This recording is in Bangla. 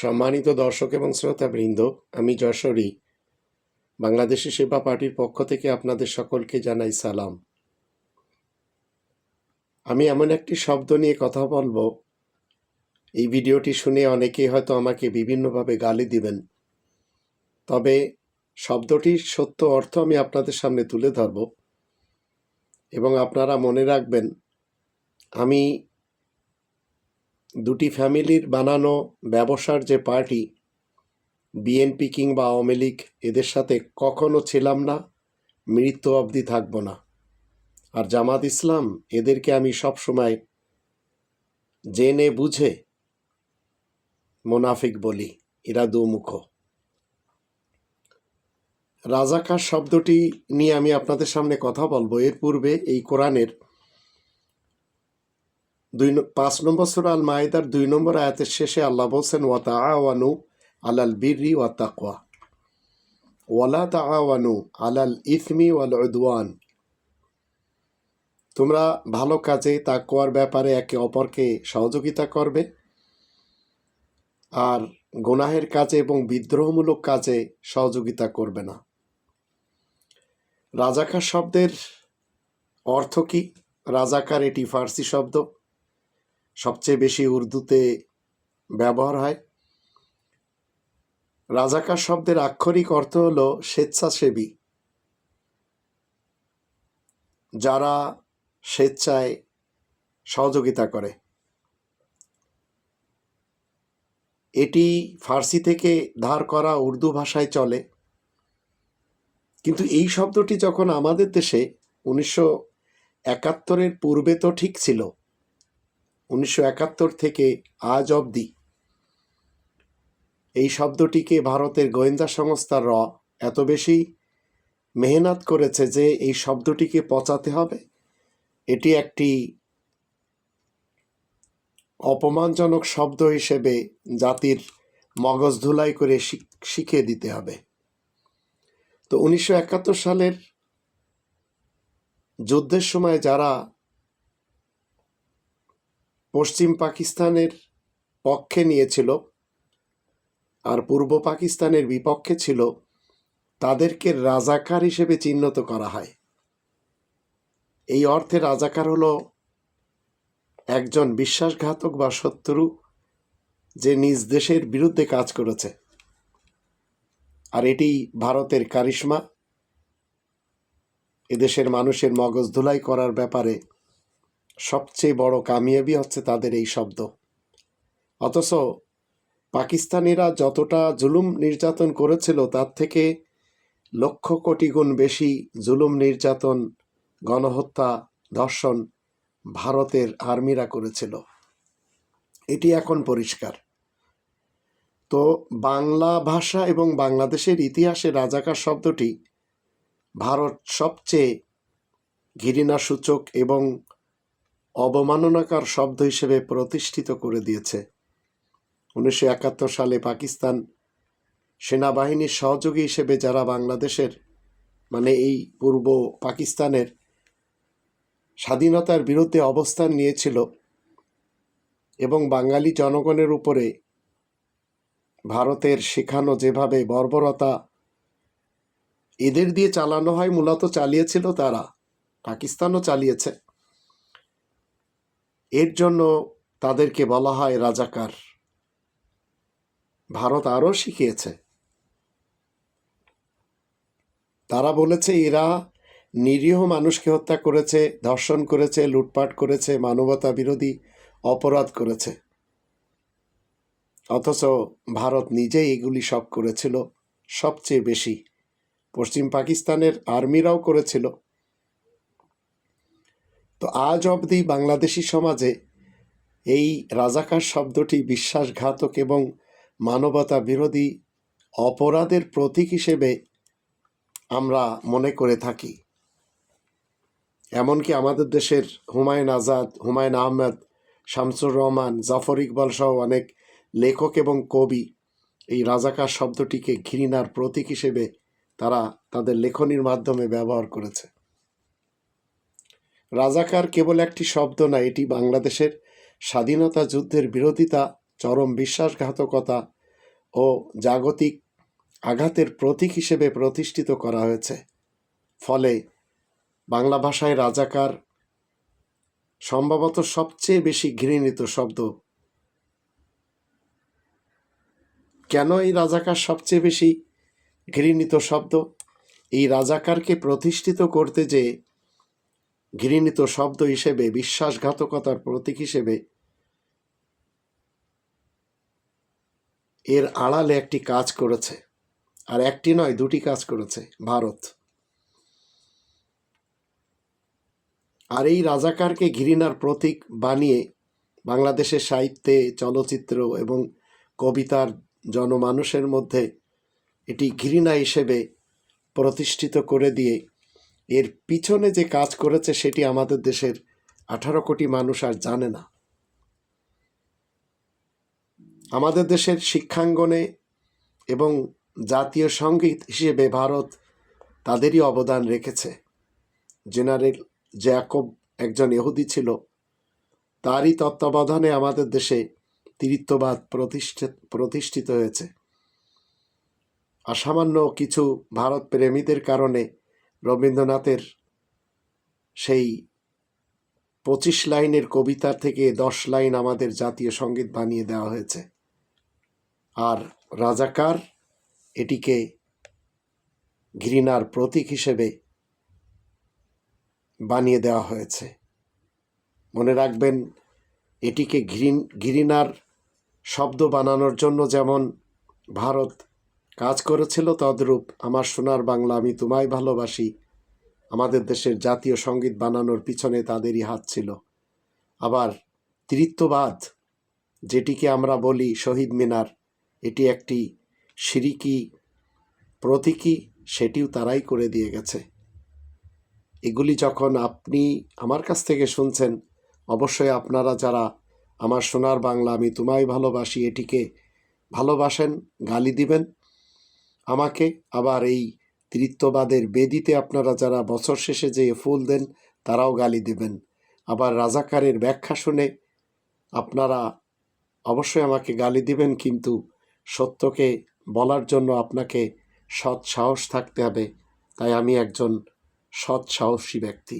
সম্মানিত দর্শক এবং শ্রোতাবৃন্দ, আমি যশোরী। বাংলাদেশি সেবা পার্টির পক্ষ থেকে আপনাদের সকলকে জানাই সালাম। আমি এমন একটি শব্দ নিয়ে কথা বলব। এই ভিডিওটি শুনে অনেকেই হয়তো আমাকে বিভিন্নভাবে গালি দিবেন। তবে শব্দটির সত্য অর্থ আমি আপনাদের সামনে তুলে ধরব। এবং আপনারা মনে রাখবেন, আমি দুটি ফ্যামিলির বানানো ব্যবসার যে পার্টি, বিএনপি কিংবা আওয়ামী লীগ, এদের সাথে কখনো ছিলাম না, মৃত্যু অবধি থাকব না। আর জামাত ইসলাম, এদেরকে আমি সব সময় জেনে বুঝে মোনাফিক বলি, এরা দুমুখ। রাজাকার শব্দটি নিয়ে আমি আপনাদের সামনে কথা বলব। এর পূর্বে এই কোরআনের দুই পাঁচ নম্বর সুরা আল মায়েদার দুই নম্বর আয়াতের শেষে আল্লাহ বলছেন ওয়া তাআওয়ানু আলাল বিররি ওয়া তাকওয়া। ওয়ালা তাআওয়ানু আলাল ইসমি ওয়াল উদওয়ান। তোমরা ভালো কাজে তাকওয়ার ব্যাপারে একে অপরকে সহযোগিতা করবে। আর গোনাহের কাজে এবং বিদ্রোহমূলক কাজে সহযোগিতা করবে না। রাজাকার শব্দের অর্থ কি? রাজাকার এটি ফার্সি শব্দ। সবচেয়ে বেশি উর্দুতে ব্যবহার হয়। রাজাকার শব্দের আক্ষরিক অর্থ হল স্বেচ্ছাসেবী। যারা স্বেচ্ছায় সহযোগিতা করে। এটি ফার্সি থেকে ধার করা উর্দু ভাষায় চলে। কিন্তু এই শব্দটি যখন আমাদের দেশে উনিশশো একাত্তরের পূর্বে তো ঠিক ছিল উনিশশো একাত্তর থেকে আজ অবধি এই শব্দটিকে ভারতের গোয়েন্দা সংস্থা র এত বেশি মেহনত করেছে যে এই শব্দটিকে পচাতে হবে। এটি একটি অপমানজনক শব্দ হিসেবে জাতির মগজ ধুলাই করে শিখ- শিখিয়ে দিতে হবে। তো উনিশশো একাত্তর সালের যুদ্ধের সময় যারা পশ্চিম পাকিস্তানের পক্ষে নিয়েছিল আর পূর্ব পাকিস্তানের বিপক্ষে ছিল, তাদেরকে রাজাকার হিসেবে চিহ্নিত করা হয়। এই অর্থে রাজাকার হলো একজন বিশ্বাসঘাতক বা শত্রু যে নিজ দেশের বিরুদ্ধে কাজ করেছে। আর এটি ভারতের কারিশমা। এদেশের মানুষের মগজ ধুলাই করার ব্যাপারে সবচেয়ে বড় কামিয়াবি হচ্ছে তাদের এই শব্দ। অথচ পাকিস্তানিরা যতটা জুলুম নির্যাতন করেছিল, তার থেকে লক্ষ কোটি গুণ বেশি জুলুম নির্যাতন, গণহত্যা, ধর্ষণ ভারতের আর্মিরা করেছিল। এটি এখন পরিষ্কার। তো বাংলা ভাষা এবং বাংলাদেশের ইতিহাসে রাজাকার শব্দটি ভারত সবচেয়ে ঘৃণাসূচক এবং অবমাননাকার শব্দ হিসেবে প্রতিষ্ঠিত করে দিয়েছে। উনিশশো একাত্তর সালে পাকিস্তান সেনাবাহিনীর সহযোগী হিসেবে যারা বাংলাদেশের মানে এই পূর্ব পাকিস্তানের স্বাধীনতার বিরুদ্ধে অবস্থান নিয়েছিল এবং বাঙালি জনগণের উপরে ভারতের শেখানো যেভাবে বর্বরতা এদের দিয়ে চালানো হয়, মূলত চালিয়েছিল তারা, পাকিস্তানও চালিয়েছে। এর জন্য তাদেরকে বলা হয় রাজাকার। ভারত আরও শিখিয়েছে। তারা বলেছে, এরা নিরীহ মানুষকে হত্যা করেছে, ধর্ষণ করেছে, লুটপাট করেছে, মানবতা বিরোধী অপরাধ করেছে। অথচ ভারত নিজেই এগুলি সব করেছিল, সবচেয়ে বেশি। পশ্চিম পাকিস্তানের আর্মিরাও করেছিল। তো আজ অবধি বাংলাদেশি সমাজে এই রাজাকার শব্দটি বিশ্বাসঘাতক এবং মানবতা বিরোধী অপরাধের প্রতীক হিসেবে আমরা মনে করে থাকি। এমনকি আমাদের দেশের হুমায়ুন আজাদ, হুমায়ুন আহমেদ, শামসুর রহমান, জাফর ইকবাল সহ অনেক লেখক এবং কবি এই রাজাকার শব্দটিকে ঘৃণার প্রতীক হিসেবে তারা তাদের লেখনির মাধ্যমে ব্যবহার করেছে। রাজাকার কেবল একটি শব্দ না এটি বাংলাদেশের স্বাধীনতা যুদ্ধের বিরোধিতা, চরম বিশ্বাসঘাতকতা ও জাগতিক আঘাতের প্রতীক হিসেবে প্রতিষ্ঠিত করা হয়েছে। ফলে বাংলা ভাষায় রাজাকার সম্ভবত সবচেয়ে বেশি ঘৃণিত শব্দ। কেন এই রাজাকার সবচেয়ে বেশি ঘৃণিত শব্দ? এই রাজাকারকে প্রতিষ্ঠিত করতে যে ঘৃণিত শব্দ হিসেবে, বিশ্বাসঘাতকতার প্রতীক হিসেবে এর আড়ালে একটি কাজ করেছে। আর একটি নয়, দুটি কাজ করেছে, ভারত। আর এই রাজাকারকে ঘৃণার প্রতীক বানিয়ে বাংলাদেশের সাহিত্যে, চলচ্চিত্র এবং কবিতার জনমানুষের মধ্যে এটি ঘৃণা হিসেবে প্রতিষ্ঠিত করে দিয়ে এর পিছনে যে কাজ করেছে সেটি আমাদের দেশের আঠারো কোটি মানুষ আর জানে না। আমাদের দেশের শিক্ষাঙ্গনে এবং জাতীয় সংগীত হিসেবে ভারত তাদেরই অবদান রেখেছে। জেনারেল জ্যাকব একজন এহুদি ছিল। তারই তত্ত্বাবধানে আমাদের দেশে তিরিত্ববাদ প্রতিষ্ঠিত প্রতিষ্ঠিত হয়েছে। অসামান্য কিছু ভারত প্রেমীদের কারণে রবীন্দ্রনাথের সেই পঁচিশ লাইনের কবিতা থেকে দশ লাইন আমাদের জাতীয় সংগীত বানিয়ে দেওয়া হয়েছে। আর রাজাকার এটিকে ঘৃণার প্রতীক হিসেবে বানিয়ে দেওয়া হয়েছে। মনে রাখবেন, এটিকে ঘৃণ, ঘৃণার শব্দ বানানোর জন্য যেমন ভারত কাজ করেছিল তদ্রূপ, আমার সোনার বাংলা আমি তোমায় ভালোবাসি। আমাদের দেশের জাতীয় সংগীত বানানোর পিছনে তাদেরই হাত ছিল। আবার তৃত্ববাদ, যেটিকে আমরা বলি শহীদ মিনার, এটি একটি সিরিকি প্রতীকী, সেটিও তারাই করে দিয়ে গেছে। এগুলি যখন আপনি আমার কাছ থেকে শুনছেন, অবশ্যই আপনারা যারা আমার সোনার বাংলা আমি তোমায় ভালোবাসি, এটিকে ভালোবাসেন, গালি দিবেন আমাকে আবার এই তৃত্ববাদের বেদিতে আপনারা যারা বছর শেষে যে ফুল দেন, তারাও গালি দেবেন। আবার রাজাকারের ব্যাখ্যা শুনে আপনারা অবশ্যই আমাকে গালি দিবেন, কিন্তু সত্যকে বলার জন্য আপনাকে সৎ সাহস থাকতে হবে। তাই আমি একজন সৎ সাহসী ব্যক্তি।